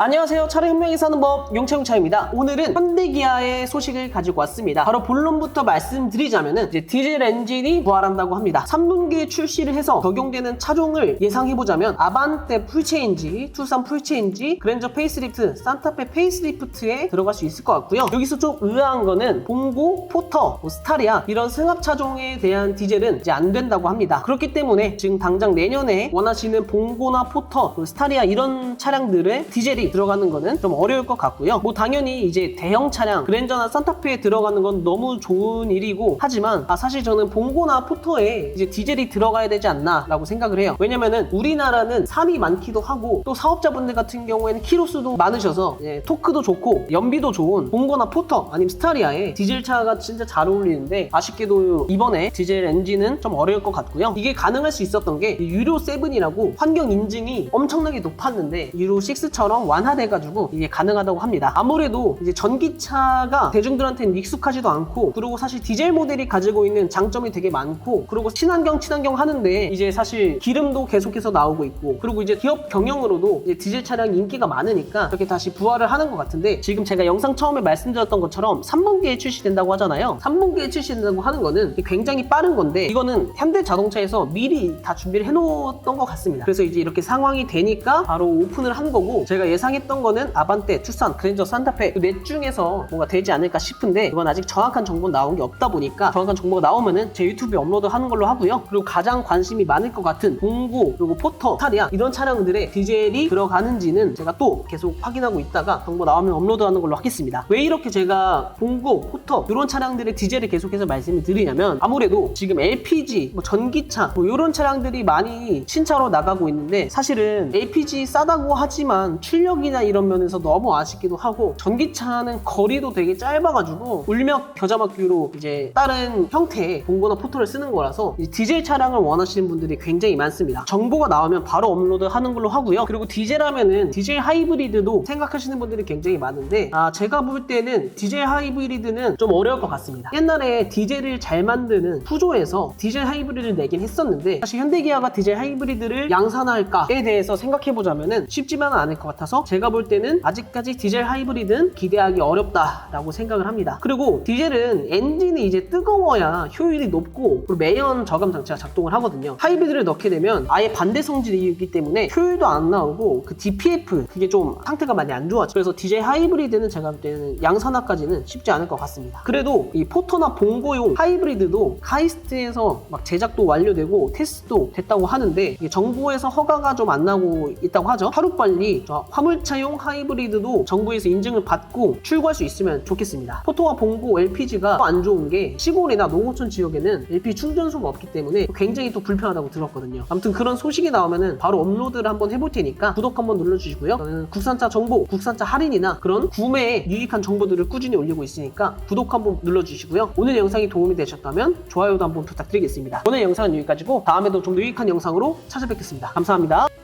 안녕하세요. 차량 혁명이 사는 법 용차용차입니다. 오늘은 현대기아의 소식을 가지고 왔습니다. 바로 본론부터 말씀드리자면은 이제 디젤 엔진이 부활한다고 합니다. 3분기에 출시를 해서 적용되는 차종을 예상해보자면 아반떼 풀체인지, 투싼 풀체인지, 그랜저 페이스리프트, 산타페 페이스리프트에 들어갈 수 있을 것 같고요. 여기서 좀 의아한 거는 봉고, 포터, 뭐 스타리아 이런 승합 차종에 대한 디젤은 이제 안 된다고 합니다. 그렇기 때문에 지금 당장 내년에 원하시는 봉고나 포터, 그리고 스타리아 이런 차량들의 디젤이 들어가는 거는 좀 어려울 것 같고요. 뭐 당연히 이제 대형 차량 그랜저나 산타페에 들어가는 건 너무 좋은 일이고 하지만 아 사실 저는 봉고나 포터에 이제 디젤이 들어가야 되지 않나라고 생각을 해요. 왜냐면은 우리나라는 산이 많기도 하고 또 사업자분들 같은 경우에는 키로수도 많으셔서 예, 토크도 좋고 연비도 좋은 봉고나 포터 아니면 스타리아에 디젤 차가 진짜 잘 어울리는데 아쉽게도 이번에 디젤 엔진은 좀 어려울 것 같고요. 이게 가능할 수 있었던 게 유로 7이라고 환경 인증이 엄청나게 높았는데 유로 6처럼 완 화돼가지고 이게 가능하다고 합니다. 아무래도 이제 전기차가 대중들한테는 익숙하지도 않고 그리고 사실 디젤 모델이 가지고 있는 장점이 되게 많고 그리고 친환경 친환경 하는데 이제 사실 기름도 계속해서 나오고 있고 그리고 이제 기업 경영으로도 이제 디젤 차량이 인기가 많으니까 그렇게 다시 부활을 하는 것 같은데 지금 제가 영상 처음에 말씀드렸던 것처럼 3분기에 출시된다고 하잖아요. 3분기에 출시된다고 하는 거는 굉장히 빠른 건데 이거는 현대 자동차에서 미리 다 준비를 해놓았던 것 같습니다. 그래서 이제 이렇게 상황이 되니까 바로 오픈을 한 거고 제가 예상 했던 거는 아반떼, 투싼, 그랜저, 산타페 그 넷 중에서 뭔가 되지 않을까 싶은데 이건 아직 정확한 정보 나온 게 없다 보니까 정확한 정보가 나오면은 제 유튜브에 업로드 하는 걸로 하고요. 그리고 가장 관심이 많을 것 같은 봉고 그리고 포터, 타리아 이런 차량들의 디젤이 들어가는지는 제가 또 계속 확인하고 있다가 정보 나오면 업로드하는 걸로 하겠습니다. 왜 이렇게 제가 봉고, 포터 이런 차량들의 디젤을 계속해서 말씀을 드리냐면 아무래도 지금 LPG, 뭐 전기차 뭐 이런 차량들이 많이 신차로 나가고 있는데 사실은 LPG 싸다고 하지만 출력 이나 이런 면에서 너무 아쉽기도 하고 전기차는 거리도 되게 짧아가지고 울력 겨자막기로 이제 다른 형태의 봉고나 포터를 쓰는 거라서 이 디젤 차량을 원하시는 분들이 굉장히 많습니다. 정보가 나오면 바로 업로드 하는 걸로 하고요. 그리고 디젤 하면은 디젤 하이브리드도 생각하시는 분들이 굉장히 많은데 아 제가 볼 때는 디젤 하이브리드는 좀 어려울 것 같습니다. 옛날에 디젤을 잘 만드는 푸조에서 디젤 하이브리드를 내긴 했었는데 사실 현대기아가 디젤 하이브리드를 양산할까에 대해서 생각해 보자면은 쉽지만은 않을 것 같아서 제가 볼 때는 아직까지 디젤 하이브리드는 기대하기 어렵다라고 생각을 합니다. 그리고 디젤은 엔진이 이제 뜨거워야 효율이 높고 그리고 매연 저감 장치가 작동을 하거든요. 하이브리드를 넣게 되면 아예 반대 성질이기 때문에 효율도 안 나오고 그 DPF 그게 좀 상태가 많이 안 좋아져. 그래서 디젤 하이브리드는 제가 볼 때는 양산화까지는 쉽지 않을 것 같습니다. 그래도 이 포터나 봉고용 하이브리드도 카이스트에서 막 제작도 완료되고 테스트도 됐다고 하는데 정부에서 허가가 좀 안 나고 있다고 하죠. 하루빨리 저 화물차용 하이브리드도 정부에서 인증을 받고 출고할 수 있으면 좋겠습니다. 포토와 봉고 LPG가 안 좋은 게 시골이나 농어촌 지역에는 LPG 충전소가 없기 때문에 굉장히 또 불편하다고 들었거든요. 아무튼 그런 소식이 나오면은 바로 업로드를 한번 해볼 테니까 구독 한번 눌러주시고요. 저는 국산차 정보, 국산차 할인이나 그런 구매에 유익한 정보들을 꾸준히 올리고 있으니까 구독 한번 눌러주시고요. 오늘 영상이 도움이 되셨다면 좋아요도 한번 부탁드리겠습니다. 오늘 영상은 여기까지고 다음에도 좀 더 유익한 영상으로 찾아뵙겠습니다. 감사합니다.